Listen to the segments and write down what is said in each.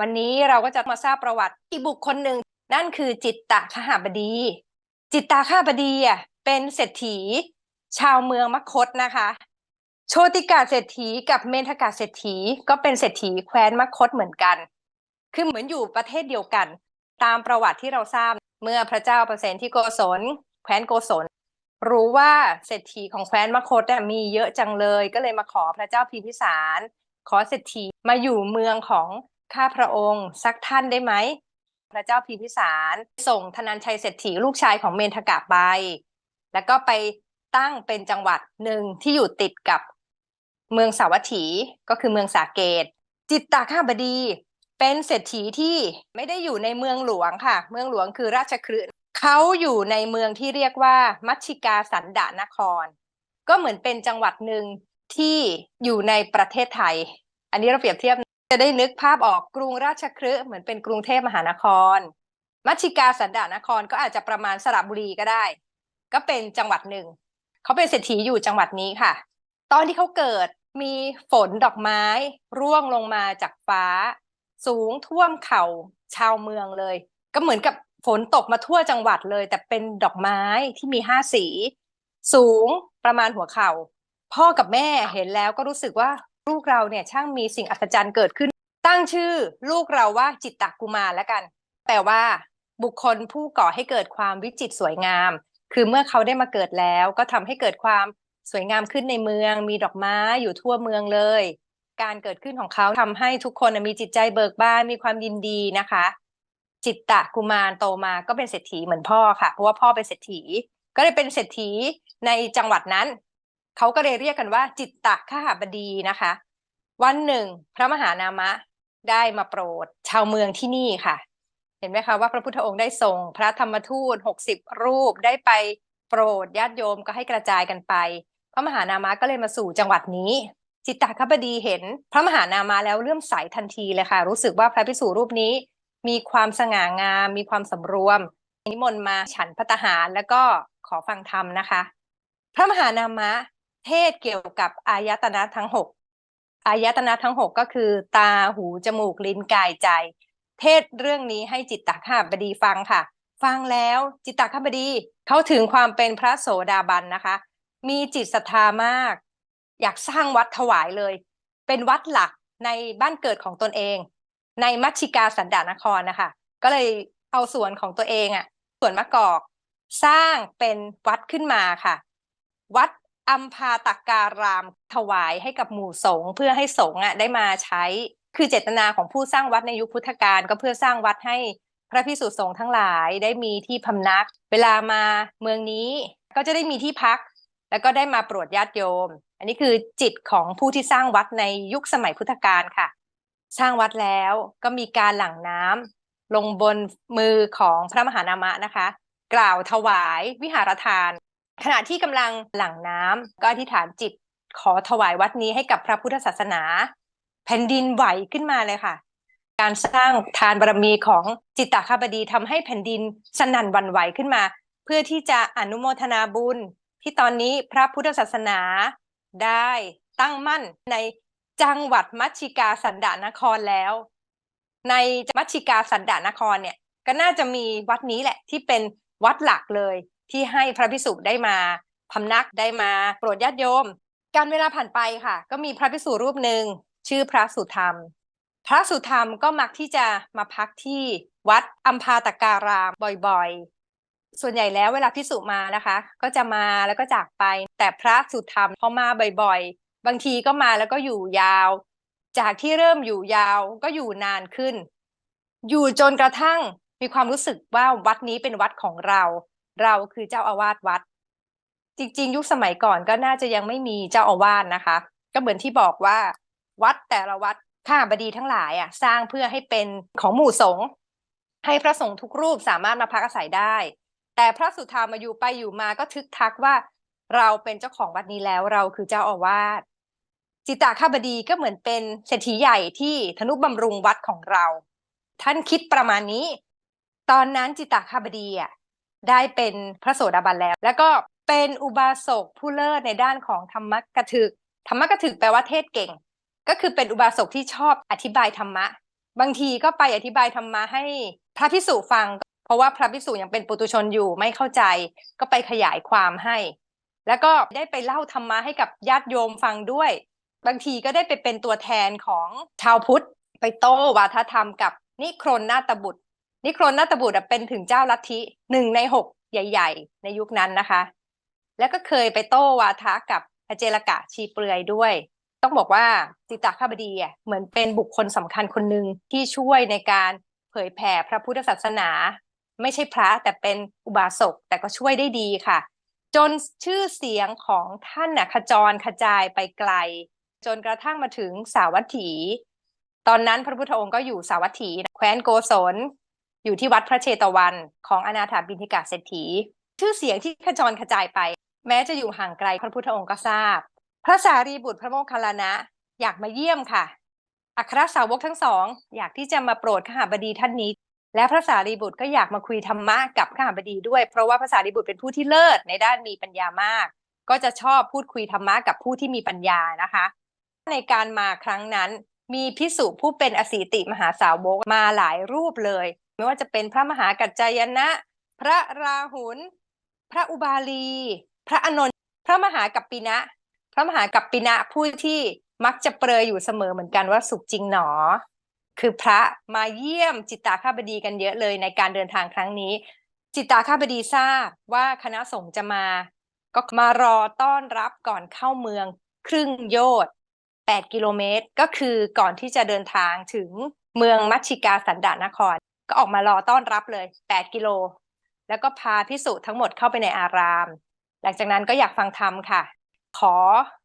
วันนี้เราก็จะมาทราบประวัติอีกบุคคลหนึ่ง นั่นคือจิตตะขหบดี จิตตะขหบดีอะเป็นเศรษฐี ชาวเมืองมคตนะคะ โชติกาเศรษฐีกับเมนทกาเศรษฐีก็เป็นเศรษฐีแคว้นมคตเหมือนกัน คือเหมือนอยู่ประเทศเดียวกัน ตามประวัติที่เราทราบเมื่อพระเจ้าเปรตที่โกศลแคว้นโกศลรู้ว่าเศรษฐีของแคว้นมคตน่ะมีเยอะจังเลย ก็เลยมาขอพระเจ้าพิมพิสาร ขอเศรษฐีมาอยู่เมืองของ ข้าพระองค์สักท่านได้ไหม พระเจ้าพิมพิสาร ส่งธนันชัยเศรษฐีลูกชายของเมนทกะไป แล้วก็ไปตั้งเป็นจังหวัดหนึ่งที่อยู่ติดกับเมืองสาวัตถีก็คือเมืองสาเกต จิตตาข้าบดีเป็นเศรษฐีที่ไม่ได้อยู่ในเมืองหลวงค่ะ เมืองหลวงคือราชคฤห์เขาอยู่ในเมืองที่เรียกว่า มัชชิกาสันดานคร ก็เหมือนเป็นจังหวัดหนึ่งที่อยู่ในประเทศไทย อันนี้เราเปรียบเทียบ จะได้นึกภาพออกกรุงราชคฤห์เหมือนเป็นกรุงเทพมหานคร มัชชิกาสันดานครก็อาจจะประมาณสระบุรีก็ได้ ก็เป็นจังหวัดหนึ่ง เขาเป็นเศรษฐีอยู่จังหวัดนี้ค่ะ ตอนที่เขาเกิดมีฝนดอกไม้ ร่วงลงมาจากฟ้า สูงท่วมเข่าชาวเมืองเลย ก็เหมือนกับฝนตกมาทั่วจังหวัดเลย แต่เป็นดอกไม้ที่มีห้าสี สูงประมาณหัวเข่าพ่อกับแม่เห็นแล้วก็รู้สึกว่า ลูกเราเนี่ยช่างมีสิ่งอัศจรรย์เกิดขึ้น ตั้งชื่อลูกเราว่าจิตตกุมารแล้วกัน แปลว่าบุคคลผู้ก่อให้เกิดความวิจิตสวยงาม คือเมื่อเขาได้มาเกิดแล้ว ก็ทำให้เกิดความสวยงามขึ้นในเมือง มีดอกไม้อยู่ทั่วเมืองเลย การเกิดขึ้นของเขาทำให้ทุกคนมีจิตใจเบิกบานมีความยินดีนะคะ จิตตะกุมารโตมาก็เป็นเศรษฐีเหมือนพ่อค่ะ เพราะว่าพ่อเป็นเศรษฐี ก็เลยเป็นเศรษฐีในจังหวัดนั้น เขาก็เลยเรียกกันว่า จิตตะขหบดีนะคะ วันหนึ่ง พระมหานามะได้มาโปรด ชาวเมืองที่นี่ค่ะ เห็นไหมคะว่าพระพุทธองค์ได้ส่ง พระธรรมทูตหกสิบรูปได้ไปโปรดญาติโยมก็ให้กระจายกันไป พระมหานามะก็เลยมาสู่จังหวัดนี้ จิตตคบดีเห็น พระมหานามะแล้วเลื่อมใสทันทีเลยค่ะ รู้สึกว่าพระภิกษุรูปนี้ มีความสง่างาม มีความสำรวมนิมนต์มาฉันพัตหารแล้วก็ขอฟังธรรมนะคะ พระมหานามะ เทศเกี่ยวกับอายตนะทั้งหกอายตนะทั้งหกก็คือ ตาหูจมูกลิ้นกายใจ เทศเรื่องนี้ให้จิตตคบดีฟังค่ะ ฟังแล้วจิตตคบดีเขาถึงความเป็นพระโสดาบันนะคะ มีจิตศรัทธามาก อยากสร้างวัดถวายเลย เป็นวัดหลักในบ้านเกิดของตนเอง ในมัชชิกาสันดานครนะคะ ก็เลยเอาส่วนของตัวเองอะ่ะส่วนมะกอก สร้างเป็นวัดขึ้นมาค่ะ วัด อัมพาตการามถวายให้กับหมู่สงฆ์เพื่อให้สงฆ์อะได้มาใช้ คือเจตนาของผู้สร้างวัดในยุคพุทธกาลก็เพื่อสร้างวัดให้พระพิสุสงฆ์ทั้งหลายได้มีที่พำนัก เวลามาเมืองนี้ก็จะได้มีที่พัก แล้วก็ได้มาโปรดญาติโยม อันนี้คือจิตของผู้ที่สร้างวัดในยุคสมัยพุทธกาลค่ะ สร้างวัดแล้วก็มีการหลั่งน้ำลงบนมือของพระมหานามะนะคะ กล่าวถวายวิหารทาน ขณะที่กำลังหลั่งน้ำก็อธิษฐานจิตขอถวายวัดนี้ให้กับพระพุทธศาสนา แผ่นดินไหวขึ้นมาเลยค่ะ การสร้างทานบารมีของจิตตคบดีทำให้แผ่นดินสนั่นวันไหวขึ้นมา เพื่อที่จะอนุโมทนาบุญ ที่ตอนนี้พระพุทธศาสนาได้ตั้งมั่นในจังหวัดมัชชิกาสันดานครแล้ว ในมัชชิกาสันดานครเนี่ยก็น่าจะมีวัดนี้แหละที่เป็นวัดหลักเลย ที่ให้พระภิกษุได้มาพำนักได้มาโปรดญาติโยม การเวลาผ่านไปค่ะ ก็มีพระภิกษุรูปหนึ่งชื่อพระสุธรรม พระสุธรรมก็มักที่จะมาพักที่วัดอัมพาตการามบ่อยๆ ส่วนใหญ่แล้วเวลาพิสุมานะคะ ก็จะมาแล้วก็จากไป แต่พระสุธรรมพอมาบ่อยๆ บางทีก็มาแล้วก็อยู่ยาว จากที่เริ่มอยู่ยาวก็อยู่นานขึ้น อยู่จนกระทั่งมีความรู้สึกว่าวัดนี้เป็นวัดของเรา เราคือเจ้าอาวาสวัด จริง ๆ ยุคสมัยก่อนก็น่าจะยังไม่มีเจ้าอาวาสนะคะ ก็เหมือนที่บอกว่า วัดแต่ละวัดข้าบดีทั้งหลายอะ สร้างเพื่อให้เป็นของหมู่สงฆ์ให้พระสงฆ์ทุกรูปสามารถมาพักอาศัยได้ แต่พระสุธามาอยู่ไปอยู่มาก็ทึกทักว่า เราเป็นเจ้าของวัดนี้แล้วเราคือเจ้าอาวาสจิตตข้าบดีก็เหมือนเป็นเศรษฐีใหญ่ที่ธนุบำรุงวัดของเรา ท่านคิดประมาณนี้ ตอนนั้นจิตตข้าบดีอะ ได้เป็นพระโสดาบันแล้ว แล้วก็เป็นอุบาสกผู้เลิศในด้านของธรรมกถึก ธรรมกถึกแปลว่าเทศเก่ง ก็คือเป็นอุบาสกที่ชอบอธิบายธรรมะ บางทีก็ไปอธิบายธรรมะให้พระพิสุฟัง เพราะว่าพระพิสุยังเป็นปุตุชนอยู่ไม่เข้าใจ ก็ไปขยายความให้ แล้วก็ได้ไปเล่าธรรมะให้กับญาติโยมฟังด้วย บางทีก็ได้ไปเป็นตัวแทนของชาวพุทธ ไปโต้วาทธรรมกับนิครนนาตบุตร นิโครนนาตบุตรเป็นถึงเจ้าลัทธิหนึ่งในหกใหญ่ ๆ ในยุคนั้นนะคะ แล้วก็เคยไปโต้วาทะกับอเจลกะชีเปลือยด้วย ต้องบอกว่าจิตตคบดีอะเหมือนเป็นบุคคลสำคัญคนหนึ่งที่ช่วยในการเผยแผ่พระพุทธศาสนา ไม่ใช่พระแต่เป็นอุบาสกแต่ก็ช่วยได้ดีค่ะ จนชื่อเสียงของท่านน่ะขจรขจายไปไกล จนกระทั่งมาถึงสาวัตถี ตอนนั้นพระพุทธองค์ก็อยู่สาวัตถีแคว้นโกศล อยู่ที่วัดพระเชตวันของอนาถาบิณฑิกาเศรษฐี ชื่อเสียงที่ขจรขจายไป แม้จะอยู่ห่างไกลพระพุทธองค์ก็ทราบ พระสารีบุตรพระโมคคัลลานะ อยากมาเยี่ยมค่ะ อัครสาวกทั้งสอง อยากที่จะมาโปรดขหาบดีท่านนี้ และพระสารีบุตรก็อยากมาคุยธรรมะกับขหาบดีด้วย เพราะว่าพระสารีบุตรเป็นผู้ที่เลิศในด้านมีปัญญามาก ก็จะชอบพูดคุยธรรมะกับผู้ที่มีปัญญานะคะ ในการมาครั้งนั้นมีพิสุผู้เป็นอสีติมหาสาวกมาหลายรูปเลย ไม่ว่าจะเป็นพระมหากัจจายนะ พระราหุลพระอุบาลี พระอนนท์พระมหากัปปินะ พระมหากัปปินะผู้ที่มักจะเปรยอยู่เสมอเหมือนกันว่าสุขจริงหนอ คือพระมาเยี่ยมจิตตาข้าบดีกันเยอะเลยในการเดินทางครั้งนี้ จิตตาข้าบดีทราบว่าคณะสงฆ์จะมา ก็มารอต้อนรับก่อนเข้าเมืองครึ่งโยชน์8กิโลเมตร ก็คือก่อนที่จะเดินทางถึงเมืองมัชชิกาสันดานคร ก็ออกมารอต้อนรับเลย8กิโล แล้วก็พาพิสุทั้งหมดเข้าไปในอาราม หลังจากนั้นก็อยากฟังธรรมค่ะ ขอ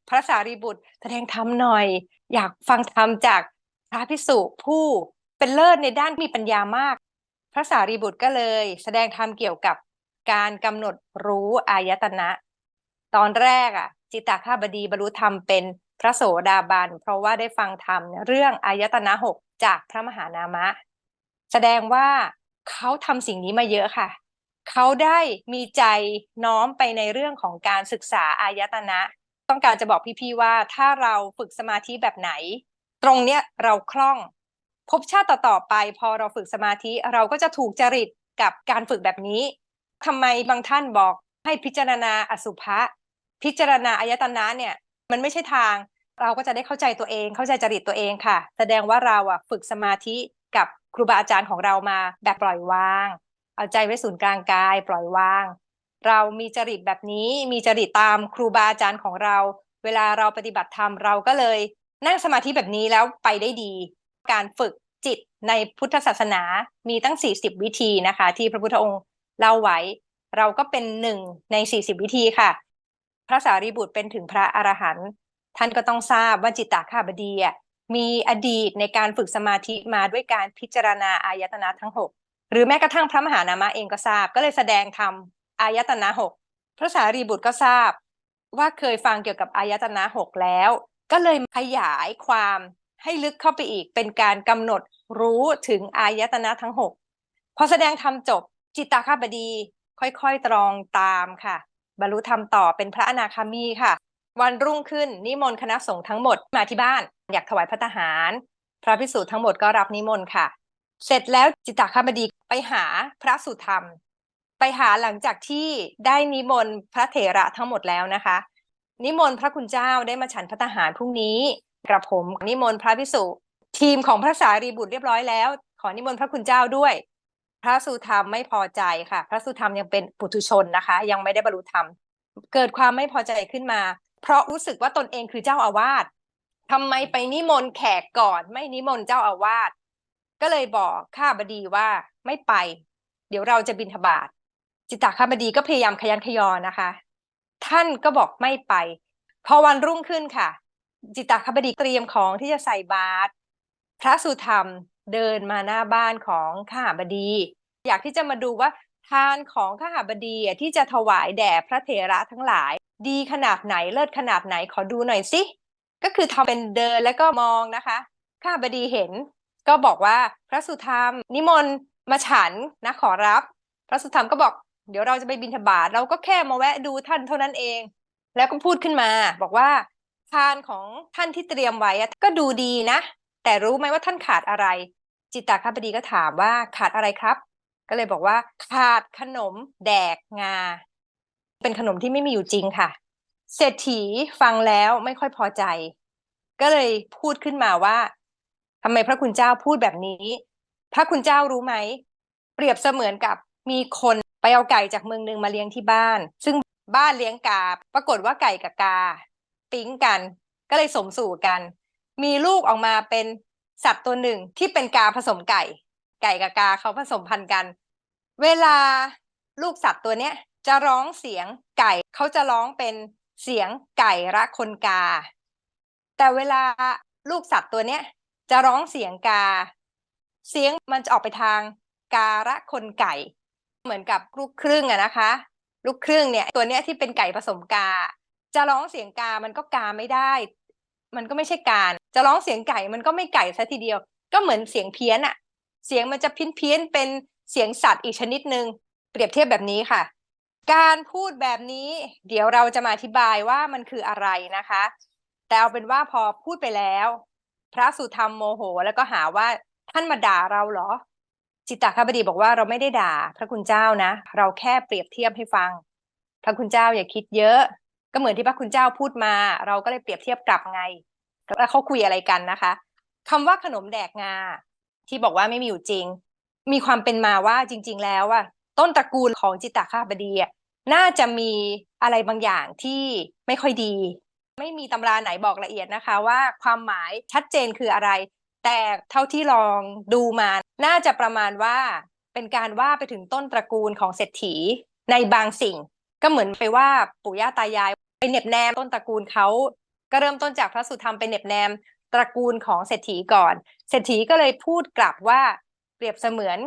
พระสารีบุตรแสดงธรรมหน่อย อยากฟังธรรมจากพระพิสุผู้เป็นเลิศในด้านมีปัญญามาก พระสารีบุตรก็เลย แสดงธรรมเกี่ยวกับการกำหนดรู้อายตนะ ตอนแรกอะ จิตตคาบดีบรรลุธรรมเป็นพระโสดาบัน เพราะว่าได้ฟังธรรมเรื่องอายตนะหกจากพระมหานามะ แสดงว่าเขาทำสิ่งนี้มาเยอะค่ะ เขาได้มีใจน้อมไปในเรื่องของการศึกษาอายตนะ ต้องการจะบอกพี่ๆว่าถ้าเราฝึกสมาธิแบบไหน ตรงเนี้ยเราคล่องภพชาติต่อๆไป พอเราฝึกสมาธิเราก็จะถูกจริตกับการฝึกแบบนี้ทำไมบางท่านบอกให้พิจารณาอสุภะพิจารณาอายตนะเนี่ยมันไม่ใช่ทาง เราก็จะได้เข้าใจตัวเอง เข้าใจจริตตัวเองค่ะ แสดงว่าเราอะฝึกสมาธิกับ ครูบาอาจารย์ของเรามาแบบปล่อยวาง เอาใจไว้ศูนย์กลางกาย ปล่อยวาง เรามีจริตแบบนี้มีจริตตามครูบาอาจารย์ของเรา เวลาเราปฏิบัติธรรมเราก็เลย นั่งสมาธิแบบนี้แล้วไปได้ดี การฝึกจิตในพุทธศาสนามีตั้ง 40 วิธีนะคะ ที่พระพุทธองค์เล่าไว้ เราก็เป็นหนึ่งใน 40 วิธีค่ะ พระสารีบุตรเป็นถึงพระอรหันต์ท่านก็ต้องทราบว่าจิตตาคาบดีอะ มีอดีตในการฝึกสมาธิมาด้วยการพิจารณาอายตนะทั้ง6หรือแม้กระทั่งพระมหานามะเองก็ทราบ ก็เลยแสดงธรรมอายตนะหกพระสารีบุตรก็ทราบ ว่าเคยฟังเกี่ยวกับอายตนะหกแล้ว ก็เลยขยายความให้ลึกเข้าไปอีก เป็นการกำหนดรู้ถึงอายตนะทั้งหกพอแสดงธรรมจบจิตตคาบดี ค่อยๆตรองตามค่ะ บรรลุธรรมต่อเป็นพระอนาคามีค่ะ วันรุ่งขึ้นนิมนต์คณะสงฆ์ทั้งหมดมาที่บ้าน อยากถวายพระทหาร พระพิสุทั้งหมดก็รับนิมนต์ค่ะ เสร็จแล้วจิตตคาบดีไปหาพระสุธรรม ไปหาหลังจากที่ได้นิมนต์พระเถระทั้งหมดแล้วนะคะ นิมนต์พระคุณเจ้าได้มาฉันพระทหารพรุ่งนี้กระผมนิมนต์พระพิสุทีมของพระสารีบุตรเรียบร้อยแล้ว ขอนิมนต์พระคุณเจ้าด้วย พระสุธรรมไม่พอใจค่ะ พระสุธรรมยังเป็นปุถุชนนะคะ ยังไม่ได้บรรลุธรรม เกิดความไม่พอใจขึ้นมา เพราะรู้สึกว่าตนเองคือเจ้าอาวาส ทำไมไปนิมนต์แขกก่อน ไม่นิมนต์เจ้าอาวาสก็เลยบอกข้าบดีว่าไม่ไป เดี๋ยวเราจะบินทบาทจิตตข้าบดีก็พยายามขยันขยอนะคะ ท่านก็บอกไม่ไป พอวันรุ่งขึ้นค่ะ จิตตคบดีเตรียมของที่จะใส่บาตรพระสุธรรมเดินมาหน้าบ้านของข้าบดี อยากที่จะมาดูว่าทานของข้าบดีที่จะถวายแด่พระเถระทั้งหลาย ดีขนาดไหนเลิศขนาดไหนขอดูหน่อยสิ ก็คือทำเป็นเดินแล้วก็มองนะคะข้าบดีเห็น ก็บอกว่าพระสุธรรม นิมนต์มาฉันนะขอรับ พระสุธรรมก็บอกเดี๋ยวเราจะไปบิณฑบาตเราก็แค่มาแวะดูท่านเท่านั้นเอง แล้วก็พูดขึ้นมา บอกว่าทานของท่านที่เตรียมไว้ก็ดูดีนะ แต่รู้ไหมว่าท่านขาดอะไร จิตตคบดีก็ถามว่าขาดอะไรครับ ก็เลยบอกว่าขาดขนมแดกงา เป็นขนมที่ไม่มีอยู่จริงค่ะ เศรษฐีฟังแล้วไม่ค่อยพอใจ ก็เลยพูดขึ้นมาว่าทำไมพระคุณเจ้าพูดแบบนี้ พระคุณเจ้ารู้ไหม เปรียบเสมือนกับมีคนไปเอาไก่จากเมืองหนึ่งมาเลี้ยงที่บ้าน ซึ่งบ้านเลี้ยงกา ปรากฏว่าไก่กับกา ปิ๊งกัน ก็เลยสมสู่กัน มีลูกออกมาเป็นสัตว์ตัวหนึ่งที่เป็นกาผสมไก่ ไก่กับกาเขาผสมพันธุ์กัน เวลาลูกสัตว์ตัวเนี้ยจะร้องเสียงไก่เขาจะร้องเป็น เสียงไก่ระคนกา แต่เวลาลูกสัตว์ตัวเนี้ย จะร้องเสียงกา เสียงมันจะออกไปทางการะคนไก่ เหมือนกับลูกครึ่งอะนะคะ ลูกครึ่งเนี่ย ตัวเนี้ยที่เป็นไก่ผสมกา จะร้องเสียงกา มันก็กาไม่ได้ มันก็ไม่ใช่การ จะร้องเสียงไก่ มันก็ไม่ไก่ซะทีเดียว ก็เหมือนเสียงเพี้ยนอะเสียงมันจะเพี้ยนเพี้ยนเป็นเสียงสัตว์อีกชนิดหนึ่งเปรียบเทียบแบบนี้ค่ะ การพูดแบบนี้ เดี๋ยวเราจะมาอธิบายว่ามันคืออะไรนะคะ แต่เอาเป็นว่าพอพูดไปแล้ว พระสุธรรมโมโห แล้วก็หาว่าท่านมาด่าเราเหรอ จิตตคบดีบอกว่าเราไม่ได้ด่า พระคุณเจ้านะ เราแค่เปรียบเทียบให้ฟัง พระคุณเจ้าอย่าคิดเยอะ ก็เหมือนที่พระคุณเจ้าพูดมา เราก็เลยเปรียบเทียบกลับไงแล้วเขาคุยอะไรกันนะคะคำว่าขนมแดกงาที่บอกว่าไม่มีอยู่จริง มีความเป็นมาว่าจริง ๆ แล้วว่า ต้นตระกูลของจิตตคาบดีน่าจะมีอะไรบางอย่างที่ไม่ค่อยดี ไม่มีตำราไหนบอกละเอียดนะคะว่าความหมายชัดเจนคืออะไร แต่เท่าที่ลองดูมาน่าจะประมาณว่าเป็นการว่าไปถึงต้นตระกูลของเศรษฐีในบางสิ่ง ก็เหมือนไปว่าปู่ย่าตายายไปเหน็บแนมต้นตระกูลเขาก็เริ่มต้นจากพระสุธรรมไปเหน็บแนมตระกูลของเศรษฐีก่อน เศรษฐีก็เลยพูดกลับว่าเปรียบเสมือน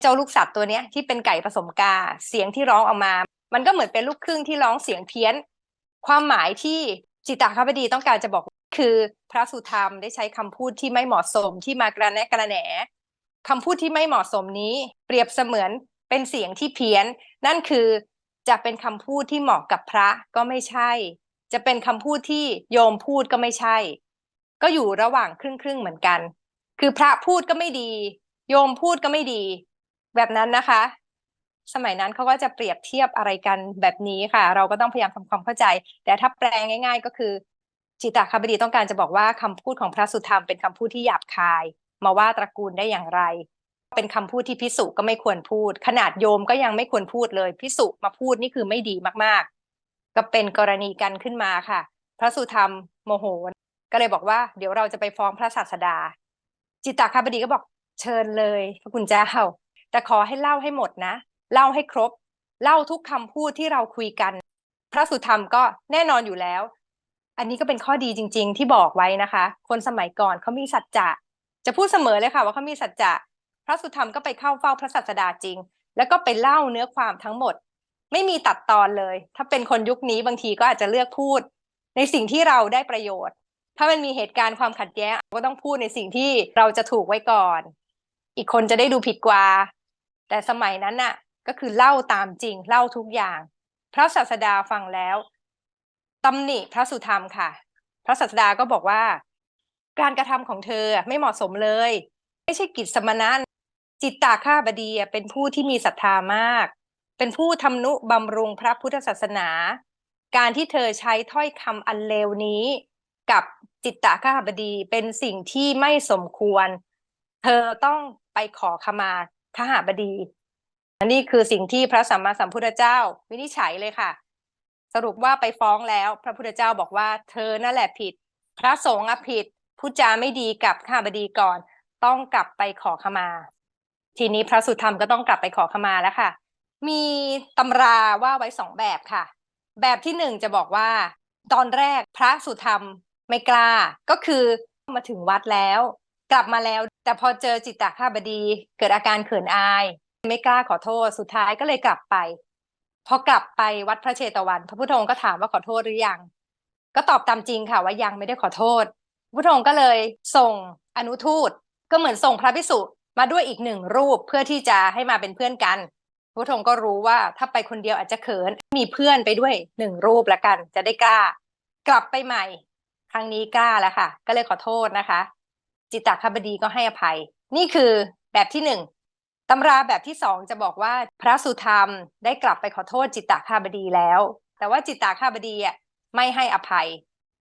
เจ้าลูกสัตว์ตัวเนี้ยที่เป็นไก่ผสมกาเสียงที่ร้องออกมา มันก็เหมือนเป็นลูกครึ่งที่ร้องเสียงเพี้ยน ความหมายที่จิตตคบดีต้องการจะบอกคือพระสุธรรมได้ใช้คำพูดที่ไม่เหมาะสมที่มากระแนะกระแหนคำพูดที่ไม่เหมาะสมนี้ เปรียบเสมือนเป็นเสียงที่เพี้ยน นั่นคือจะเป็นคำพูดที่เหมาะกับพระก็ไม่ใช่ จะเป็นคำพูดที่โยมพูดก็ไม่ใช่ ก็อยู่ระหว่างครึ่งครึ่งเหมือนกัน คือพระพูดก็ไม่ดี โยมพูดก็ไม่ดี แบบนั้นนะคะ สมัยนั้นเขาก็จะเปรียบเทียบอะไรกันแบบนี้ค่ะ เราก็ต้องพยายามทำความเข้าใจ แต่ถ้าแปลง่าย ๆ ก็คือ จิตตคบดีต้องการจะบอกว่าคำพูดของพระสุธรรมเป็นคำพูดที่หยาบคาย มาว่าตระกูลได้อย่างไร เป็นคำพูดที่พิสุก็ไม่ควรพูด ขนาดโยมก็ยังไม่ควรพูดเลยพิสุมาพูดนี่คือไม่ดีมากๆ ก็เป็นกรณีกันขึ้นมาค่ะ พระสุธรรมโมโห ก็เลยบอกว่า เดี๋ยวเราจะไปฟ้องพระศาสดา จิตตคบดีก็บอกเชิญเลย พระคุณเจ้า แต่ขอให้เล่าให้หมดนะ เล่าให้ครบ เล่าทุกคำพูดที่เราคุยกัน พระสุธรรมก็แน่นอนอยู่แล้ว อันนี้ก็เป็นข้อดีจริง ๆ ที่บอกไว้นะคะ คนสมัยก่อนเขามีสัจจะจะพูดเสมอเลยค่ะว่าเขามีสัจจะพระสุธรรมก็ไปเข้าเฝ้าพระศาสดาจริง แล้วก็ไปเล่าเนื้อความทั้งหมด ไม่มีตัดตอนเลย ถ้าเป็นคนยุคนี้บางทีก็อาจจะเลือกพูด ในสิ่งที่เราได้ประโยชน์ ถ้ามันมีเหตุการณ์ความขัดแย้งก็ต้องพูดในสิ่งที่เราจะถูกไว้ก่อน อีกคนจะได้ดูผิดกว่า แต่สมัยนั้นน่ะ ก็คือเล่าตามจริงเล่าทุกอย่าง พระศาสดาฟังแล้วตำหนิพระสุธรรมค่ะ พระศาสดาก็บอกว่า การกระทำของเธอไม่เหมาะสมเลย ไม่ใช่กิจสมณะจิตตาข้าบดีเป็นผู้ที่มีศรัทธามาก เป็นผู้ทำนุบำรุงพระพุทธศาสนา การที่เธอใช้ถ้อยคำอันเลวนี้ กับจิตตาข้าบดีเป็นสิ่งที่ไม่สมควร เธอต้องไปขอขมา ข้าบดี อันนี้คือสิ่งที่พระสัมมาสัมพุทธเจ้า วินิจฉัยเลยค่ะ สรุปว่าไปฟ้องแล้ว พระพุทธเจ้าบอกว่า เธอนั่นแหละผิด พระสงฆ์ผิดพูดจาไม่ดีกับข้าบดีก่อน ต้องกลับไปขอขมา ทีนี้พระสุธรรมก็ต้องกลับไปขอขมาแล้วค่ะ มีตำราว่าไว้สองแบบค่ะ แบบที่หนึ่งจะบอกว่า ตอนแรกพระสุธรรมไม่กล้า ก็คือมาถึงวัดแล้ว กลับมาแล้ว แต่พอเจอจิตตข้าบดีเกิดอาการเขินอาย ไม่กล้าขอโทษสุดท้ายก็เลยกลับไป พอกลับไปวัดพระเชตวัน พระพุทธองค์ก็ถามว่าขอโทษหรือยัง ก็ตอบตามจริงค่ะว่ายังไม่ได้ขอโทษพระพุทธองค์ก็เลยส่งอนุทูตก็เหมือนส่งพระภิกษุมาด้วยอีกหนึ่งรูปเพื่อที่จะให้มาเป็นเพื่อนกันพระพุทธองค์ก็รู้ว่าถ้าไปคนเดียวอาจจะเขินมีเพื่อนไปด้วยหนึ่งรูปละกัน จะได้กล้า กลับไปใหม่ ครั้งนี้กล้าแล้วค่ะ ก็เลยขอโทษนะคะ จิตตคบดีก็ให้อภัย นี่คือแบบที่หนึ่งตำราแบบที่สองจะบอกว่าพระสุธรรมได้กลับไปขอโทษจิตตคาบดีแล้ว แต่ว่าจิตตคาบดีอะไม่ให้อภัย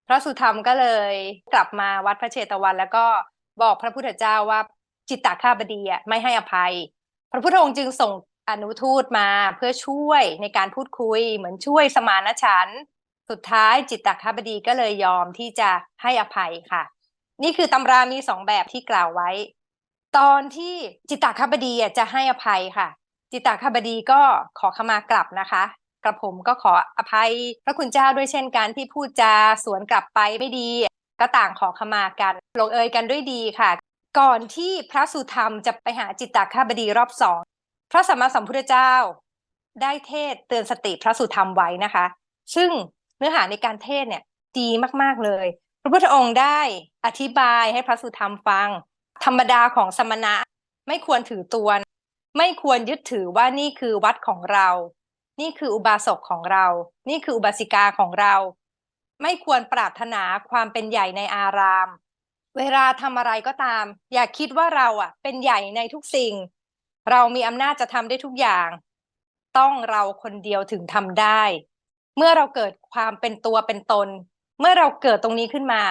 พระสุธรรมก็เลยกลับมาวัดพระเชตวัน แล้วก็บอกพระพุทธเจ้าว่าจิตตคาบดีอะไม่ให้อภัย พระพุทธองค์จึงส่งอนุทูตมาเพื่อช่วยในการพูดคุย เหมือนช่วยสมานฉันสุดท้ายจิตตคาบดีก็เลยยอมที่จะให้อภัยค่ะ นี่คือตำรามีสองแบบที่กล่าวไว้ ตอนที่จิตตคบดีจะให้อภัยค่ะ จิตตคบดีก็ขอขมากลับนะคะ กระผมก็ขออภัย พระคุณเจ้าด้วยเช่นกันที่พูดจาสวนกลับไปไม่ดี ก็ต่างขอขมากัน ลงเอยกันด้วยดีค่ะ ก่อนที่พระสุธรรมจะไปหาจิตตคบดีรอบสองพระสัมมาสัมพุทธเจ้า ได้เทศเตือนสติพระสุธรรมไว้นะคะ ซึ่งเนื้อหาในการเทศเนี่ยดีมากๆเลย พระพุทธองค์ได้อธิบายให้พระสุธรรมฟัง ธรรมดาของสมณะไม่ควรถือตัว ไม่ควรยึดถือว่านี่คือวัดของเรา นี่คืออุบาสกของเรา นี่คืออุบาสิกาของเรา ไม่ควรปรารถนาความเป็นใหญ่ในอาราม เวลาทำอะไรก็ตาม อย่าคิดว่าเราอะ เป็นใหญ่ในทุกสิ่ง เรามีอำนาจจะทำได้ทุกอย่าง ต้องเราคนเดียวถึงทำได้ เมื่อเราเกิดความเป็นตัวเป็นตน เมื่อเราเกิดตรงนี้ขึ้นมา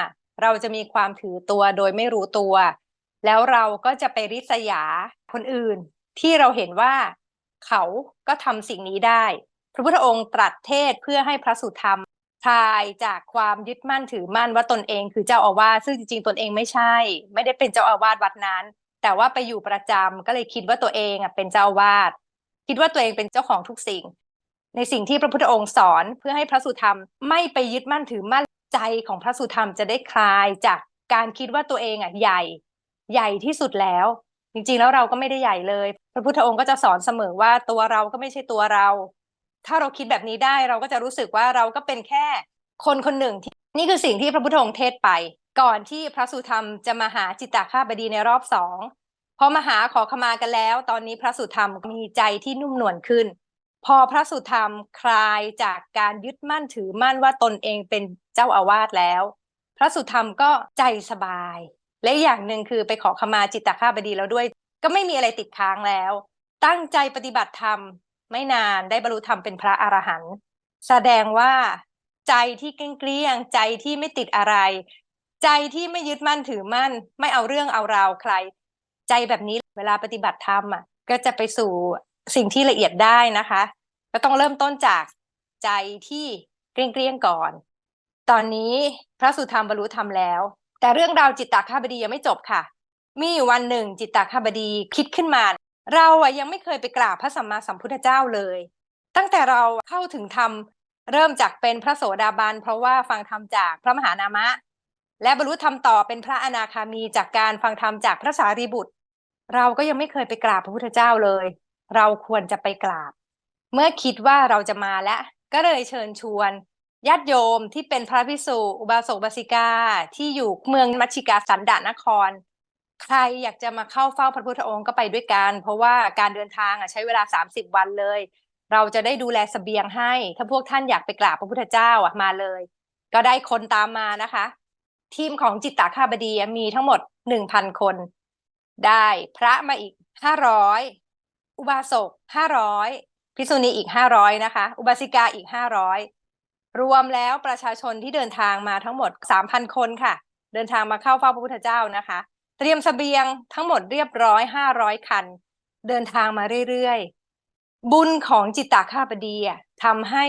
เราจะมีความถือตัวโดยไม่รู้ตัว แล้วเราก็จะไปริษยาคนอื่น ที่เราเห็นว่าเขาก็ทำสิ่งนี้ได้ พระพุทธองค์ตรัสเทศเพื่อให้พระสุธรรมคลายจากความยึดมั่นถือมั่นว่าตนเองคือเจ้าอาวาสซึ่งจริงๆ ตนเองไม่ใช่ ไม่ได้เป็นเจ้าอาวาสวัดนั้น แต่ว่าไปอยู่ประจำก็เลยคิดว่าตัวเองอะเป็นเจ้าอาวาสคิดว่าตัวเองเป็นเจ้าของทุกสิ่ง ในสิ่งที่พระพุทธองค์สอนเพื่อให้พระสุธรรมไม่ไปยึดมั่นถือมั่น ใจของพระสุธรรมจะได้คลายจากการคิดว่าตัวเองอะใหญ่ใหญ่ที่สุดแล้ว จริงๆแล้วเราก็ไม่ได้ใหญ่เลย พระพุทธองค์ก็จะสอนเสมอว่าตัวเราก็ไม่ใช่ตัวเรา ถ้าเราคิดแบบนี้ได้เราก็จะรู้สึกว่าเราก็เป็นแค่คนคนหนึ่งที่นี่คือสิ่งที่พระพุทธองค์เทศไป ก่อนที่พระสุธรรมจะมาหาจิตตคาบดีในรอบสองพอมาหาขอขมากันแล้ว ตอนนี้พระสุธรรมมีใจที่นุ่มนวลขึ้น พอพระสุธรรมคลายจากการยึดมั่นถือมั่นว่าตนเองเป็นเจ้าอาวาสแล้ว พระสุธรรมก็ใจสบาย และอย่างหนึ่งคือไปขอขมาจิตตคาบดีแล้วด้วย ก็ไม่มีอะไรติดค้างแล้ว ตั้งใจปฏิบัติธรรมไม่นานได้บรรลุธรรมเป็นพระอรหันต์แสดงว่าใจที่เกลี้ยงใจที่ไม่ติดอะไร ใจที่ไม่ยึดมั่นถือมั่น ไม่เอาเรื่องเอาราวใคร ใจแบบนี้เวลาปฏิบัติธรรมอะก็จะไปสู่ สิ่งที่ละเอียดได้นะคะ ก็ต้องเริ่มต้นจากใจที่เกลี้ยงๆก่อน ตอนนี้พระสุธรรมบรรลุธรรมแล้ว แต่เรื่องราวจิตตคาบดียังไม่จบค่ะ มีวันหนึ่งจิตตคาบดีคิดขึ้นมา เราอะยังไม่เคยไปกราบพระสัมมาสัมพุทธเจ้าเลย ตั้งแต่เราเข้าถึงธรรมเริ่มจากเป็นพระโสดาบันเพราะว่าฟังธรรมจากพระมหานามะ และบรรลุธรรมต่อเป็นพระอนาคามีจากการฟังธรรมจากพระสารีบุตร เราก็ยังไม่เคยไปกราบพระพุทธเจ้าเลย เราควรจะไปกราบ เมื่อคิดว่าเราจะมาแล้ว ก็เลยเชิญชวนญาติโยมที่เป็นพระภิกษุอุบาสกบาสิกาที่อยู่เมืองมัชชิกาสันดานคร ใครอยากจะมาเข้าเฝ้าพระพุทธองค์ก็ไปด้วยกัน เพราะว่าการเดินทางอะใช้เวลา 30 วันเลย เราจะได้ดูแลสเสบียงให้ ถ้าพวกท่านอยากไปกราบพระพุทธเจ้าอะมาเลย ก็ได้คนตามมานะคะ ทีมของจิตตคาบดีมีทั้งหมด 1,000 คน ได้พระมาอีก 500 อุบาสก500ภิกษุณีอีก500นะคะ อุบาสิกาอีก500รวมแล้วประชาชนที่เดินทางมาทั้งหมด3,000คนค่ะ เดินทางมาเข้าเฝ้าพระพุทธเจ้านะคะ เตรียมสเสบียงทั้งหมดเรียบร้อย500คัน เดินทางมาเรื่อยๆ บุญของจิตตคาบดีทำให้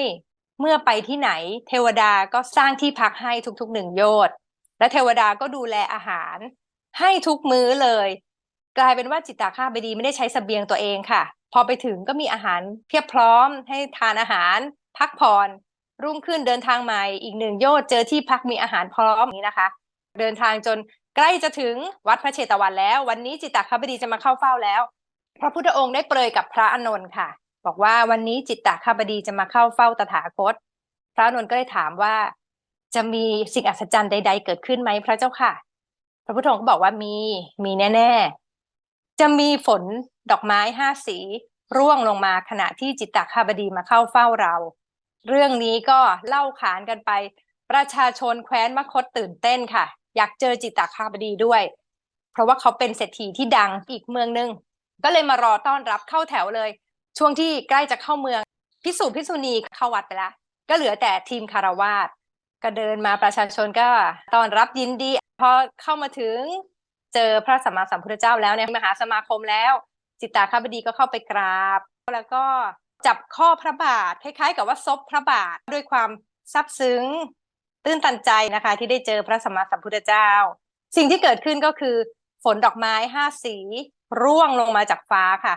เมื่อไปที่ไหน เทวดาก็สร้างที่พักให้ทุกๆหนึ่งโยชน์และเทวดาก็ดูแลอาหาร ให้ทุกมื้อเลย กลายเป็นว่าจิตตคาบดีไม่ได้ใช้สเสบียงตัวเองค่ะ พอไปถึงก็มีอาหารเพียบพร้อมให้ทานอาหาร พักผ่อน รุ่งขึ้นเดินทางใหม่อีกหนึ่งโยชน์เจอที่พักมีอาหารพร้อมอย่างนี้นะคะ เดินทางจนใกล้จะถึงวัดพระเชตวันแล้ว วันนี้จิตตคาบดีจะมาเข้าเฝ้าแล้ว พระพุทธองค์ได้เปรยกับพระอานนท์ค่ะ บอกว่าวันนี้จิตตคาบดีจะมาเข้าเฝ้าตถาคต พระอานนท์ก็ได้ถามว่า จะมีสิ่งอัศจรรย์ใด ๆ เกิดขึ้นไหมพระเจ้าค่ะ พระพุทธองค์ก็บอกว่ามีมีแน่ ๆ จะมีฝนดอกไม้ห้าสีร่วงลงมาขณะที่จิตตคาบดีมาเข้าเฝ้าเรา เรื่องนี้ก็เล่าขานกันไป ประชาชนแคว้นมคตตื่นเต้นค่ะ อยากเจอจิตตคาบดีด้วย เพราะว่าเขาเป็นเศรษฐีที่ดังอีกเมืองหนึง ก็เลยมารอต้อนรับเข้าแถวเลย ช่วงที่ใกล้จะเข้าเมืองพิสูจน์พิษุณีเข้าวัดไปแล้วก็เหลือแต่ทีมคารวาสก็เดินมาประชาชนก็ต้อนรับยินดี พอเข้ามาถึง เจอพระสัมมาสัมพุทธเจ้าแล้วเนี่ยมหาสมาคมแล้ว จิตตาคบดีก็เข้าไปกราบ แล้วก็จับข้อพระบาทคล้ายๆ กับว่าซบพระบาทด้วยความซาบซึ้ง ตื้นตันใจนะคะ ที่ได้เจอพระสัมมาสัมพุทธเจ้า สิ่งที่เกิดขึ้นก็คือ ฝนดอกไม้ห้าสีร่วงลงมาจากฟ้าค่ะ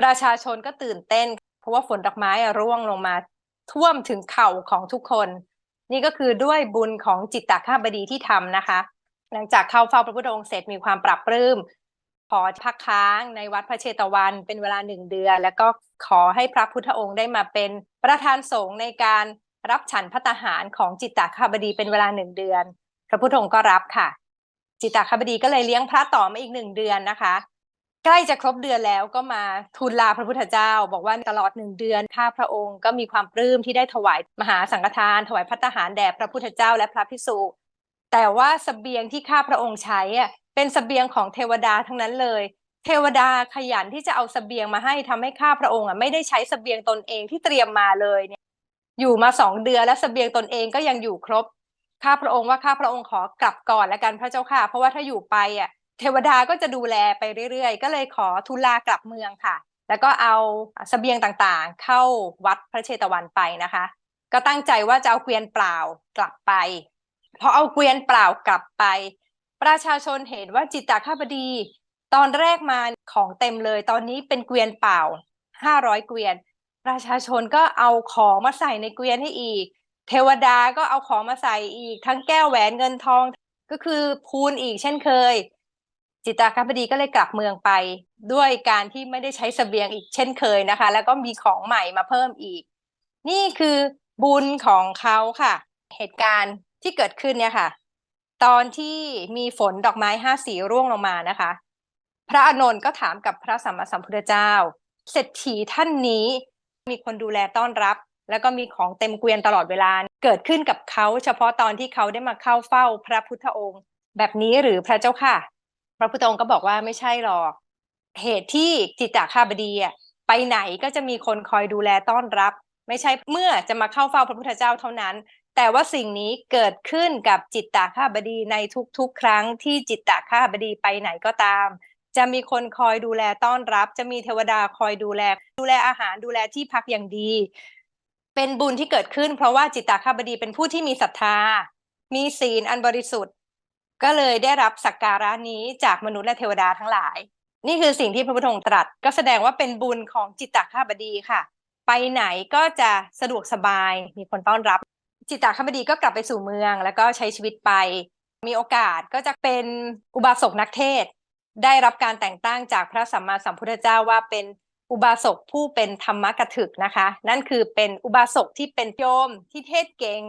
ประชาชนก็ตื่นเต้น เพราะว่าฝนดอกไม้ร่วงลงมาท่วมถึงเข่าของทุกคน นี่ก็คือด้วยบุญของจิตตาข้าบดีที่ทำนะคะ หลังจากเข้าเฝ้าพระพุทธองค์เสร็จมีความปรับปรื้มขอพักค้างในวัดพระเชตวัน เป็นเวลาหนึ่งเดือน แล้วก็ขอให้พระพุทธองค์ได้มาเป็นประธานสงฆ์ในการรับฉันพัตตาหารของจิตตคาบดีเป็นเวลาหนึ่งเดือน พระพุทธองค์ก็รับค่ะ จิตตคาบดีก็เลยเลี้ยงพระต่อมาอีกหนึ่งเดือนนะคะ ใกล้จะครบเดือนแล้วก็มาทูลลาพระพุทธเจ้า บอกว่าตลอดหนึ่งเดือนข้าพระองค์ก็มีความปลื้มที่ได้ถวายมหาสังฆทาน ถวายพัตตาหารแด่พระพุทธเจ้าและพระภิกษุ แต่ว่าสเสบียงที่ข้าพระองค์ใช้อะเป็นสเสบียงของเทวดาทั้งนั้นเลย เทวดาขยันที่จะเอาสเสบียงมาให้ทำให้ข้าพระองค์อะไม่ได้ใช้สเสบียงตนเองที่เตรียมมาเลยเนี่ยอยู่มาสองเดือนและสเสบียงตนเองก็ยังอยู่ครบข้าพระองค์ว่าข้าพระองค์ขอกลับก่อนแล้วกันพระเจ้าค่ะ เพราะว่าถ้าอยู่ไปอะเทวดาก็จะดูแลไปเรื่อยๆ ก็เลยขอทุลากลับเมืองค่ะ แล้วก็เอาสเสบียงต่างๆ เข้าวัดพระเชตวันไปนะคะ ก็ตั้งใจว่าจะเอาเกวียนเปล่ากลับไป พอเอาเกวียนเปล่ากลับไป ประชาชนเห็นว่าจิตตข้าบดี ตอนแรกมาของเต็มเลย ตอนนี้เป็นเกวียนเปล่าห้าร้อยเกวียน ประชาชนก็เอาของมาใส่ในเกวียนให้อีก เทวดาก็เอาของมาใส่อีก ทั้งแก้วแหวนเงินทอง ก็คือพูนอีกเช่นเคย จิตตาคบดีก็เลยกลับเมืองไป ด้วยการที่ไม่ได้ใช้สเสบียงอีกเช่นเคยนะคะ แล้วก็มีของใหม่มาเพิ่มอีก นี่คือบุญของเขาค่ะ เหตุการณ์ ที่เกิดขึ้นเนี่ยค่ะ ตอนที่มีฝนดอกไม้ห้าสีร่วงลงมานะคะ พระอานนท์ก็ถามกับพระสัมมาสัมพุทธเจ้าเศรษฐีท่านนี้มีคนดูแลต้อนรับ แล้วก็มีของเต็มเกวียนตลอดเวลาเกิดขึ้นกับเขา เฉพาะตอนที่เขาได้มาเข้าเฝ้าพระพุทธองค์ แบบนี้หรือพระเจ้าค่ะ พระพุทธองค์ก็บอกว่าไม่ใช่หรอก เหตุที่จิตตคาบดีอะไปไหนก็จะมีคนคอยดูแลต้อนรับ ไม่ใช่เมื่อจะมาเข้าเฝ้าพระพุทธเจ้าเท่านั้น แต่ว่าสิ่งนี้เกิดขึ้นกับจิตตคาบดีในทุกๆ ครั้งที่จิตตคาบดีไปไหนก็ตาม จะมีคนคอยดูแลต้อนรับ จะมีเทวดาคอยดูแล ดูแลอาหารดูแลที่พักอย่างดี เป็นบุญที่เกิดขึ้น เพราะว่าจิตตคาบดีเป็นผู้ที่มีศรัทธา มีศีลอันบริสุทธิ์ ก็เลยได้รับสักการะนี้จากมนุษย์และเทวดาทั้งหลาย นี่คือสิ่งที่พระพุทธองค์ตรัส ก็แสดงว่าเป็นบุญของจิตตคาบดีค่ะ ไปไหนก็จะสะดวกสบายมีคนต้อนรับ จิตตคาบดีก็กลับไปสู่เมือง แล้วก็ใช้ชีวิตไป มีโอกาสก็จะเป็นอุบาสกนักเทศ ได้รับการแต่งตั้งจากพระสัมมาสัมพุทธเจ้าว่าเป็นอุบาสกผู้เป็นธรรมกถึกนะคะ นั่นคือเป็นอุบาสกที่เป็นโยมที่เทศเก่ง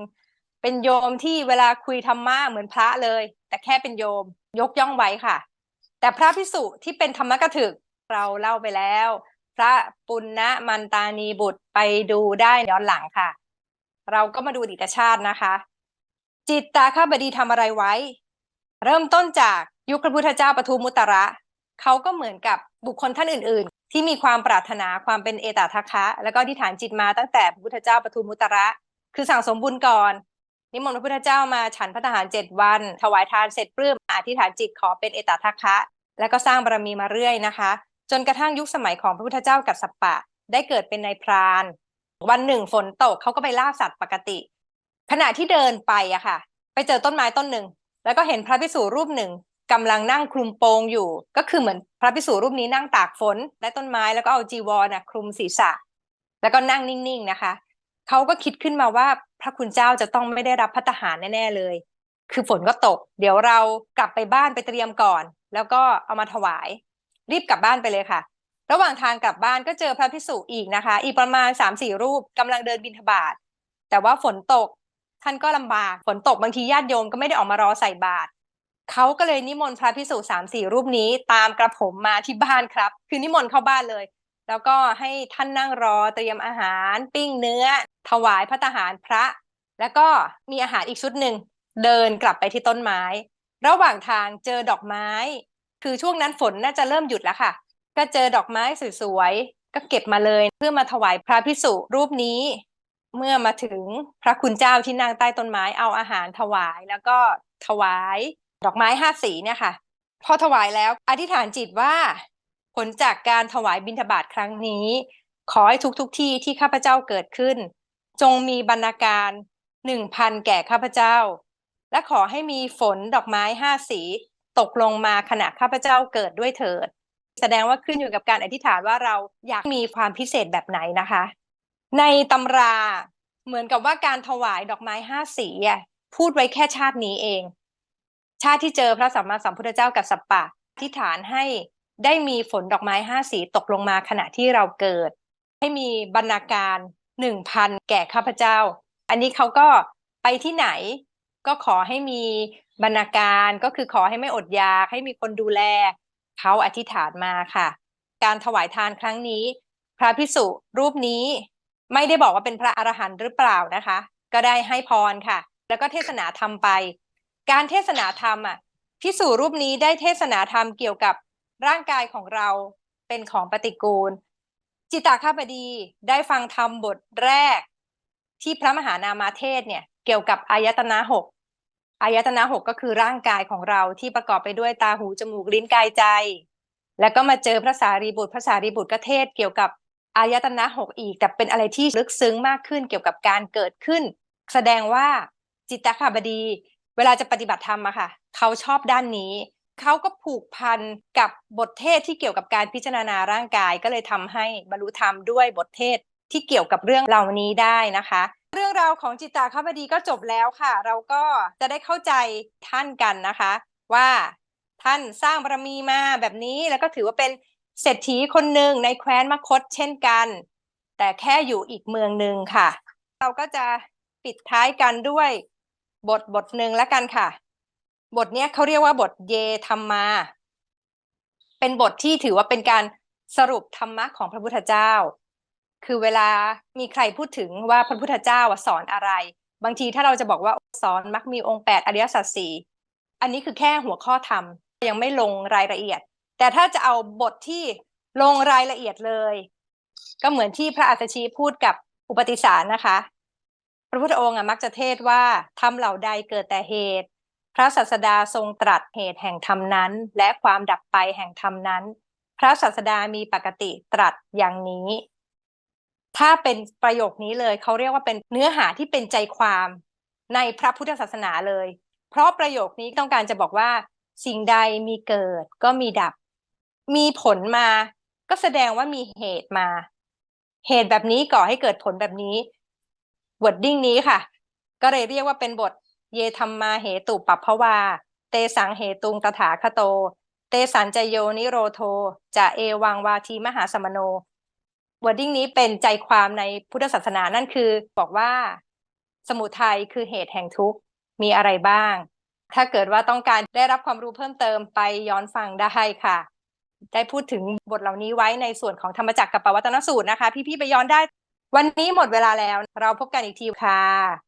เป็นโยมที่เวลาคุยธรรมะเหมือนพระเลย แต่แค่เป็นโยมยกย่องไว้ค่ะ แต่พระพิสุที่เป็นธรรมกถึกเราเล่าไปแล้ว พระปุณณมันตานีบุตรไปดูได้ย้อนหลังค่ะ เราก็มาดูอดีตชาตินะคะ จิตตาข้าบดีทำอะไรไว้ เริ่มต้นจากยุคพระพุทธเจ้าปทุมมุตระเขาก็เหมือนกับบุคคลท่านอื่น ๆ ที่มีความปรารถนาความเป็นเอตทัคคะ แล้วก็ที่ฐานจิตมาตั้งแต่พระพุทธเจ้าปทุมมุตระ คือสั่งสมบุญก่อน นิมนต์พระพุทธเจ้ามาฉันพระทหารเจ็ดวัน ถวายทานเสร็จปลื้มอธิษฐานจิตขอเป็นเอตทัคคะ แล้วก็สร้างบารมีมาเรื่อยนะคะ จนกระทั่งยุคสมัยของพระพุทธเจ้ากับสสปะ ได้เกิดเป็นนายพราน วันหนึ่งฝนตกเขาก็ไปล่าสัตว์ปกติ ขณะที่เดินไปอะค่ะ ไปเจอต้นไม้ต้นหนึ่ง แล้วก็เห็นพระภิกษุรูปหนึ่งกำลังนั่งคลุมโปงอยู่ ก็คือเหมือนพระภิกษุรูปนี้นั่งตากฝนและต้นไม้แล้วก็เอาจีวรนะคลุมศีรษะ แล้วก็นั่งนิ่งๆนะคะเขาก็คิดขึ้นมาว่าพระคุณเจ้าจะต้องไม่ได้รับพัตหารแน่ๆเลย คือฝนก็ตก เดี๋ยวเรากลับไปบ้านไปเตรียมก่อน แล้วก็เอามาถวาย รีบกลับบ้านไปเลยค่ะ ระหว่างทางกลับบ้านก็เจอพระภิกษุอีกนะคะ อีกประมาณสามสี่รูปกำลังเดินบิณฑบาตแต่ว่าฝนตกท่านก็ลำบากฝนตกบางทีญาติโยมก็ไม่ได้ออกมารอใส่บาตรเขาก็เลยนิมนต์พระภิกษุสามสี่รูปนี้ตามกระผมมาที่บ้านครับ คือนิมนต์เข้าบ้านเลย แล้วก็ให้ท่านนั่งรอเตรียมอาหาร ปิ้งเนื้อ ถวายพระทหารพระ แล้วก็มีอาหารอีกชุดหนึ่งเดินกลับไปที่ต้นไม้ ระหว่างทางเจอดอกไม้ คือช่วงนั้นฝนน่าจะเริ่มหยุดแล้วค่ะ ก็เจอดอกไม้สวยๆก็เก็บมาเลยเพื่อมาถวายพระพิสุรูปนี้ เมื่อมาถึงพระคุณเจ้าที่นั่งใต้ต้นไม้เอาอาหารถวายแล้วก็ถวายดอกไม้ห้าสีเนี่ยค่ะ พอถวายแล้วอธิษฐานจิตว่าผลจากการถวายบิณฑบาตครั้งนี้ ขอให้ทุกทุกที่ที่ข้าพเจ้าเกิดขึ้น จงมีบรรณาการหนึ่งพันแก่ข้าพเจ้า และขอให้มีฝนดอกไม้ห้าสี ตกลงมาขณะข้าพเจ้าเกิดด้วยเถิด แสดงว่าขึ้นอยู่กับการอธิษฐานว่าเราอยากมีความพิเศษแบบไหนนะคะ ในตำราเหมือนกับว่าการถวายดอกไม้ห้าสีพูดไว้แค่ชาตินี้เอง ชาติที่เจอพระสัมมาสัมพุทธเจ้ากับสัปปะอธิษฐานให้ได้มีฝนดอกไม้ห้าสีตกลงมาขณะที่เราเกิด ให้มีบรรณาการหนึ่งพันแก่ข้าพเจ้า อันนี้เขาก็ไปที่ไหน ก็ขอให้มีบรรณาการก็คือขอให้ไม่อดอยาก ให้มีคนดูแล เขาอธิษฐานมาค่ะ การถวายทานครั้งนี้ พระพิสุรูปนี้ไม่ได้บอกว่าเป็นพระอรหันต์หรือเปล่านะคะ ก็ได้ให้พรค่ะ แล้วก็เทศนาธรรมไป การเทศนาธรรมอะพิสุรูปนี้ได้เทศนาธรรมเกี่ยวกับร่างกายของเราเป็นของปฏิกูล จิตตาคาบดีได้ฟังธรรมบทแรก ที่พระมหานามาเทศเนี่ยเกี่ยวกับอายตนะหก อายตนะหกก็คือร่างกายของเราที่ประกอบไปด้วยตาหูจมูกลิ้นกายใจ แล้วก็มาเจอพระสารีบุตรพระสารีบุตรก็เทศเกี่ยวกับอายตนะหกอีก แต่เป็นอะไรที่ลึกซึ้งมากขึ้นเกี่ยวกับการเกิดขึ้น แสดงว่าจิตตคาบดี เวลาจะปฏิบัติธรรมอะค่ะ เขาชอบด้านนี้เขาก็ผูกพันกับบทเทศที่เกี่ยวกับการพิจารณาร่างกายก็เลยทำให้บรรลุธรรมด้วยบทเทศที่เกี่ยวกับเรื่องเหล่านี้ได้นะคะ เรื่องราวของจิตตาคบดีก็จบแล้วค่ะ เราก็จะได้เข้าใจท่านกันนะคะ ว่าท่านสร้างบารมีมาแบบนี้แล้วก็ถือว่าเป็นเศรษฐีคนหนึ่งในแคว้นมคตเช่นกัน แต่แค่อยู่อีกเมืองหนึ่งค่ะ เราก็จะปิดท้ายกันด้วยบทบทหนึ่งแล้วกันค่ะ บทเนี้ยเขาเรียกว่าบทเยธรรมา เป็นบทที่ถือว่าเป็นการสรุปธรรมะของพระพุทธเจ้า คือเวลามีใครพูดถึงว่าพระพุทธเจ้าสอนอะไร บางทีถ้าเราจะบอกว่าสอนมักมีองค์แปดอริยสัจสี่อันนี้คือแค่หัวข้อธรรมยังไม่ลงรายละเอียด แต่ถ้าจะเอาบทที่ลงรายละเอียดเลย ก็เหมือนที่พระอัสชีพูดกับอุปติสารนะคะ พระพุทธองค์มักจะเทศว่าทำเหล่าใดเกิดแต่เหตุ พระศาสดาทรงตรัสเหตุแห่งธรรมนั้น และความดับไปแห่งธรรมนั้น พระศาสดามีปกติตรัสอย่างนี้ ถ้าเป็นประโยคนี้เลยเขาเรียกว่าเป็นเนื้อหาที่เป็นใจความในพระพุทธศาสนาเลย เพราะประโยคนี้ต้องการจะบอกว่า สิ่งใดมีเกิดก็มีดับ มีผลมา ก็แสดงว่ามีเหตุมา เหตุแบบนี้ก่อให้เกิดผลแบบนี้ wording นี้ค่ะ ก็เลยเรียกว่าเป็นบทเยธรรมาเหตุปัปภวา เตสังเหตุงตถาคโต เตสันจโยนิโรโทจะเอวังวาทีมหาสมโน วอร์ดิ้งนี้เป็นใจความในพุทธศาสนานั่นคือ บอกว่าสมุทัยคือเหตุแห่งทุกข์มีอะไรบ้าง ถ้าเกิดว่าต้องการได้รับความรู้เพิ่มเติมไปย้อนฟังได้ค่ะ ได้พูดถึงบทเหล่านี้ไว้ในส่วนของธรรมจักรกับปวัตนสูตรนะคะ พี่ๆไปย้อนได้ วันนี้หมดเวลาแล้ว เราพบกันอีกทีค่ะ